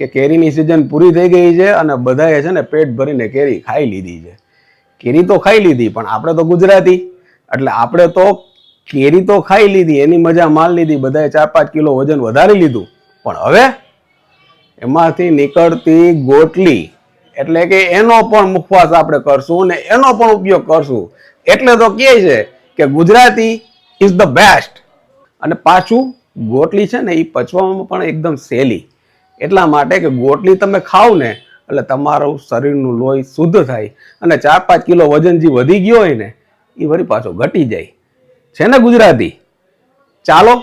કે કેરીની સિઝન પૂરી થઈ ગઈ છે અને બધાએ છે ને પેટ ભરીને કેરી ખાઈ લીધી છે. કેરી તો ખાઈ લીધી, પણ આપણે તો ગુજરાતી. એટલે આપણે તો કેરી તો ખાઈ લીધી, એની મજા માલ લીધી, બધાએ ચાર પાંચ કિલો વજન વધારી લીધું. પણ હવે એમાંથી નીકળતી ગોટલી, એટલે કે એનો પણ મુખવાસ આપણે કરશું ને એનો પણ ઉપયોગ કરશું. એટલે તો કહે છે કે ગુજરાતી ઇઝ ધ બેસ્ટ અને પાછું ગોટલી છે ને એ પચવામાં પણ એકદમ સહેલી. એટલા માટે કે ગોટલી તમે ખાવ ને એટલે તમારું શરીરનું લોહી શુદ્ધ થાય અને ચાર પાંચ કિલો વજન જે વધી ગયો હોય ને એ વળી પાછો ઘટી જાય. છે ને ગુજરાતી? ચાલો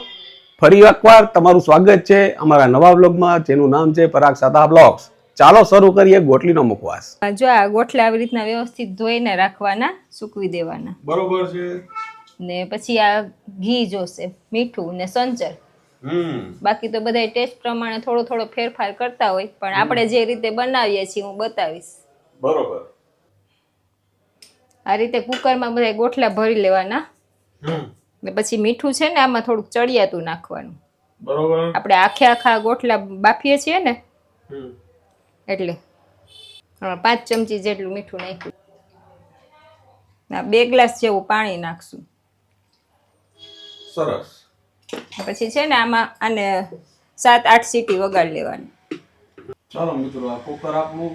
ફરી એકવાર તમારું સ્વાગત છે અમારા નવા બ્લોગમાં જેનું નામ છે પરાગ સાતા બ્લોગ્સ. ચાલો શરૂ કરીએ ગોટલીનો મુખવાસ. જો આ ગોટલા આવી રીતના વ્યવસ્થિત ધોઈને રાખવાના સૂકવી દેવાના. બરોબર છે. ને પછી આ ઘી જોશે મીઠું ને સંચર. બાકી તો બધા ટેસ્ટ પ્રમાણે થોડો થોડો ફેરફાર કરતા હોય પણ આપણે જે રીતે બનાવીએ છીએ હું બતાવીશ. બરોબર. આ રીતે કુકરમાં બધા ગોઠલા ભરી લેવાના. ને પછી મીઠું છે ને આમાં થોડુંક ચડિયાતું નાખવાનું. બરોબર. આપણે આખે આખા ગોઠલા બાફીએ છીએ ને એટલે પાંચ ચમચી જેટલું મીઠું નાખ્યું. ના બે ગ્લાસ જેવું પાણી નાખશું. સરસ. પછી છે ને આમાં આને સાત આઠ સીટી વગાડી લેવાની. ચાલો મિત્રો આ કુકર આપણું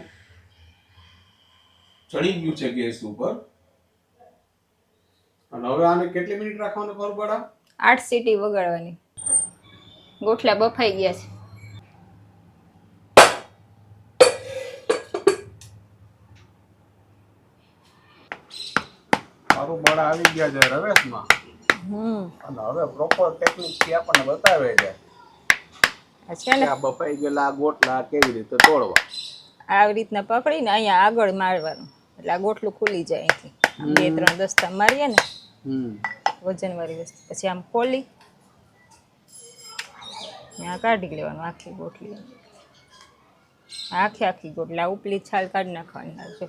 ચડી ગયું છે ગેસ ઉપર. અને હવે આને કેટલી મિનિટ રાખવાનું ખબર પડા આઠ સીટી વગાડવાની. ગોઠલા બફાઈ ગયા છે. મારું બળ આવી ગયા છે રવેશમાં. અને હવે પ્રોપર ટેકનિકથી આપણને બતાવે છે છે ને આ બફાઈ ગયેલા ગોટલા કેવી રીતે તોડવા. આવી રીતના પકડીને અહીંયા આગળ મારવાનું. એટલે આ ગોટલું ખુલી જાય અહીંથી. બે ત્રણ દસ્તા મારીએ ને વજન વજનવાળી વસ્તુ. પછી આમ ખોલી. ત્યાં આ કાઢી લેવાનું આખી ગોટલી. આખી આખી ગોટલી. ઉપલી છાલ કાઢી નાખવાની. આજે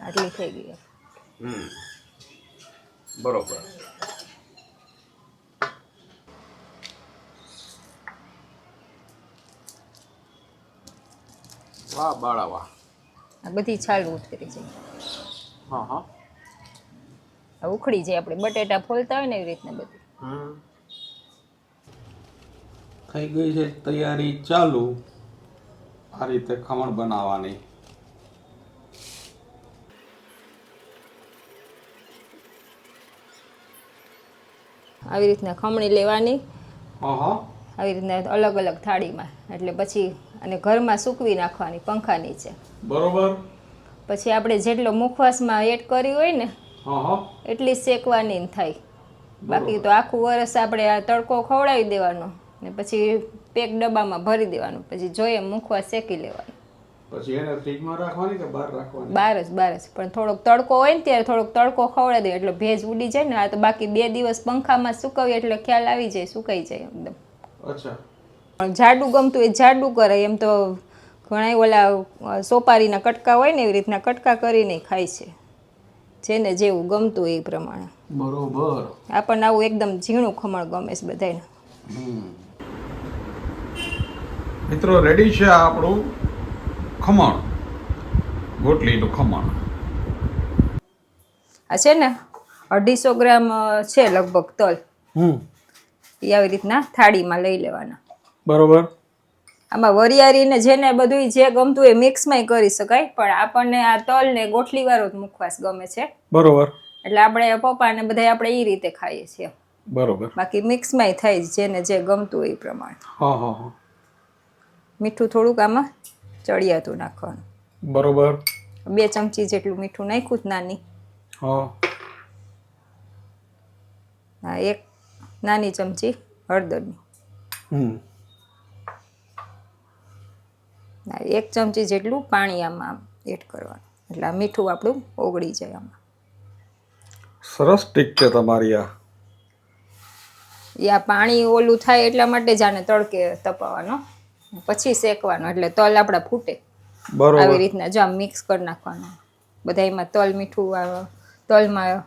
આટલી થઈ ગઈ. હમ. બરોબર. વાહ બાળા વાહ. આ બધી છાલ ઉતરી જાય હા હા. આ ઉખડી જાય આપણે. બટેટા ફોલતા હોય ને એવી રીતના બધી. હમ. થઈ ગઈ છે તૈયારી ચાલુ. આ રીતે ખમણ બનાવવાની. આવી રીતના ખમણી લેવાની. આવી રીતના અલગ અલગ થાળીમાં. એટલે પછી અને ઘરમાં સૂકવી નાખવાની પંખા નીચે. બરોબર. પછી આપણે જેટલો મુખવાસમાં એડ કર્યું હોય ને એટલી શેકવાની થાય. બાકી તો આખું વરસ આપણે આ તડકો ખવડાવી દેવાનો ને પછી પેક ડબ્બામાં ભરી દેવાનું. પછી જોઈએ મુખવાસ શેકી લેવાનું. પછી એને ફ્રીજમાં રાખવાની કે બહાર રાખવાની? બાર જ બાર જ. પણ થોડોક તડકો હોય ને ત્યારે થોડોક તડકો ખવડાવી દે એટલે ભેજ ઉડી જાય ને આ તો બાકી બે દિવસ પંખામાં સુકવીએ એટલે ખ્યાલ આવી જાય સુકાઈ જાય એકદમ. અચ્છા. પણ જાડું ગમતું એ જાડું કરે. એમ તો ઘણા ઓલા સોપારીના કટકા હોય ને એવી રીતના કટકા કરીને ખાય છે. જેને જેવું ગમતું એ પ્રમાણે. બરોબર. આપણને આવું એકદમ ઝીણું ખમણ ગમે છે બધાને મિત્રો રેડી છે આપણું? ખમણ. ગોટલીનું ખમણ. આ છે ને અઢીસો ગ્રામ છે લગભગ તલ. હમ. એ આવી રીતના થાળીમાં લઈ લેવાના. બરોબર. આમાં વરિયાળીને જેને બધું જે ગમતું હોય મિક્સમાં કરી શકાય પણ આપણને આ તલ ને ગોઠલીવાળો જ મુખવાસ ગમે છે. બરોબર. એટલે આપણે પપ્પા ને બધા આપણે એ રીતે ખાઈએ છીએ. બરોબર. બાકી મિક્સમાં થાય જેને જે ગમતું હોય એ પ્રમાણે. હા હા હા. મીઠું થોડુંક આમાં ચડિયાતું નાખવાનું. બરોબર. બે ચમચી જેટલું મીઠું નાખ્યું જ નાની. હા. હા એક નાની ચમચી હળદરની. હમ. એક ચમચી જેટલું પાણી આમાં એડ કરવાનું. એટલે આ મીઠું આપણું ઓગળી જાય આમાં. સરસ ટીક છે તમારી આ. યા પાણી ઓલું થાય એટલા માટે જ આને તડકે તપાવવાનો. પછી શેકવાનો એટલે તલ આપણા ફૂટે. આવી રીતના જો આમ મિક્સ કરી નાખવાનું. બધા એમાં તલ મીઠું તલમાં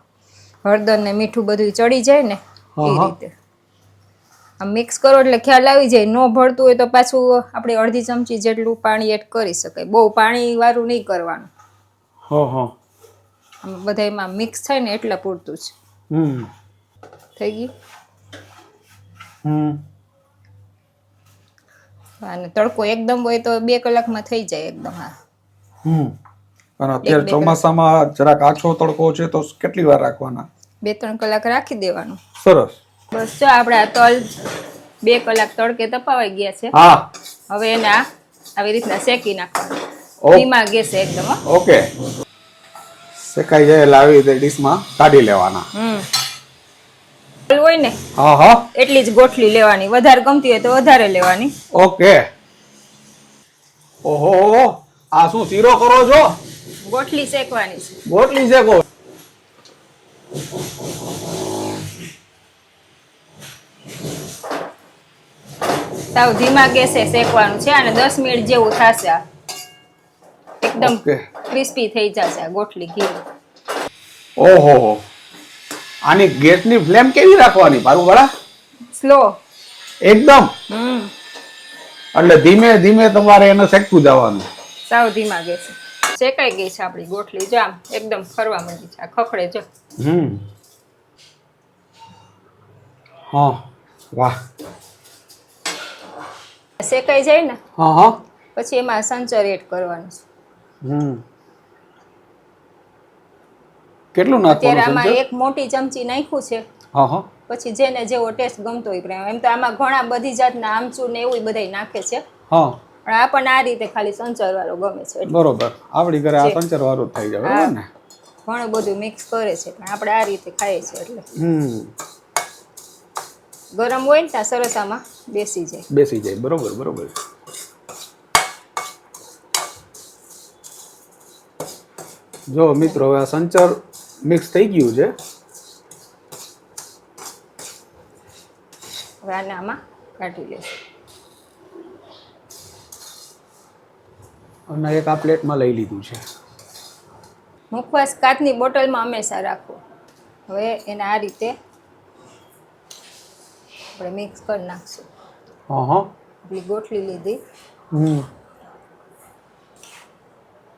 હળદર ને મીઠું બધું ચડી જાય ને એ. રીતે. આમ મિક્સ કરો એટલે ખ્યાલ આવી જાય. ન ભળતું હોય તો પાછું આપણે અડધી ચમચી જેટલું પાણી એડ કરી શકાય. બહુ પાણી વાળું નહીં કરવાનું. હા હા. બધા એમાં મિક્સ થાય ને એટલે પૂરતું છે થઈ ગયું? હમ. અને તડકો એકદમ હોય તો બે કલાકમાં થઈ જાય એકદમ હા. હમ. અને અત્યારે ચોમાસામાં જરાક આછો તડકો છે તો કેટલી વાર રાખવાના? બે ત્રણ કલાક રાખી દેવાનું. સરસ. બસ જો આપણે આ તલ બે કલાક તડકે તપાવાઈ ગયા છે. હા. હવે એને આવી રીતના શેકી નાખવાનું. ધીમા ગેસે એકદમ ઓકે. શેકાઈ જાય એટલે આવી રીતે ડીશમાં કાઢી લેવાના. હમ. હોય ને હા હા. એટલી જ ગોઠલી લેવાની. વધારે ગમતી હોય તો વધારે લેવાની. ઓકે. ઓહો. આ શું શીરો કરો છો? ગોઠલી શેકવાની છે. ગોટલી શેકો. સાવ ધીમા ગેસે શેકવાનું છે અને દસ મિનિટ જેવું થશે આ. એકદમ ઓકે. ક્રિસ્પી થઈ જશે આ ગોઠલી ઘી. ઓહો. આની ગેસની ફ્લેમ કેવી રાખવાની? પારું વાળા? સ્લો. એકદમ. એટલે ધીમે ધીમે તમારે એને શેકતું જવાનું. સાવ ધીમા ગેસ. શેકાઈ ગઈ છે આપણી ગોઠલી. જો આમ એકદમ ફરવા માંડી છે. આ ખખડે જો. હમ. હા. વાહ. શેકાઈ જાય ને હા હા. પછી એમાં સંચર એડ કરવાનું છે. હમ. કેટલું નાખવાનું નાખવાનું આમાં એક મોટી ચમચી નાખ્યું છે. હા હા. પછી જેને જેવો ટેસ્ટ ગમતો હોય પ્રેમ એમ તો આમાં ઘણા બધી જાતના આમચૂર ને એવું બધાય નાખે છે. હા. પણ આપણને આ રીતે ખાલી સંચર વાળો ગમે છે. બરોબર. આવડી ઘરે આ સંચર વાળો થઈ જાય. ને? ઘણું બધું મિક્સ કરે છે પણ આપણે આ રીતે ખાઈએ છીએ એટલે. હમ. ગરમ હોય ને ત્યાં સરસ આમાં બેસી જાય. બેસી જાય. બરોબર બરોબર. જો મિત્રો હવે આ સંચર મિક્સ થઈ ગયું છે. હવે આને આમાં કાઢી લેશું. અને એક આ પ્લેટમાં લઈ લીધું છે. મુખવાસ કાચની બોટલમાં હંમેશા રાખો. હવે એને આ રીતે આપણે મિક્સ કરી નાખશું. હા હા આપણી ગોઠલી લીધી. હમ.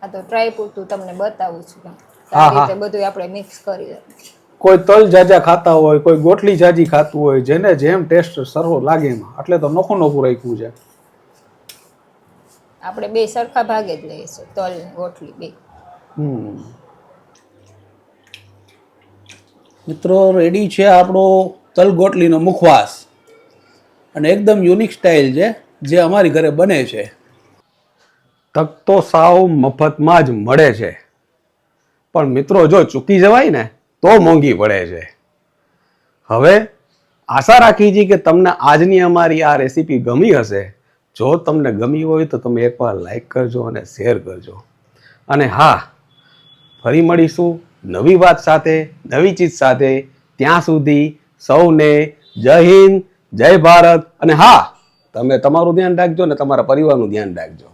આ તો ટ્રાય પૂરતું તમને બતાવું છું. રીતે બધું આપણે મિક્સ કરી કોઈ તલ જાજા ખાતા હોય કોઈ ગોટલી જાજી ખાતું હોય જેને જેમ ટેસ્ટ સરવો લાગે એમાં. એટલે તો નોખું નોખું રાખ્યું છે. આપણે બે સરખા ભાગે જ છીએ તલ ગોટલી બે. મિત્રો રેડી છે આપણો તલ ગોટલીનો મુખવાસ. અને એકદમ યુનિક સ્ટાઇલ છે જે અમારી ઘરે બને છે. તક તો સાવ મફતમાં જ મળે છે. પણ મિત્રો, જો ચૂકી જવાય ને, તો મોંઘી પડે છે. હવે આશા રાખી છીએ કે તમને આજની અમારી આ રેસીપી ગમી હશે. જો તમને ગમી હોય તો તમે એકવાર લાઈક કરજો અને શેર કરજો. અને હા, ફરી મળીશું નવી વાત સાથે, નવી ચીજ સાથે. ત્યાં સુધી સૌને જય હિન્દ, જય ભારત. અને હા, તમે તમારું ધ્યાન રાખજો ને તમારા પરિવારનું ધ્યાન રાખજો.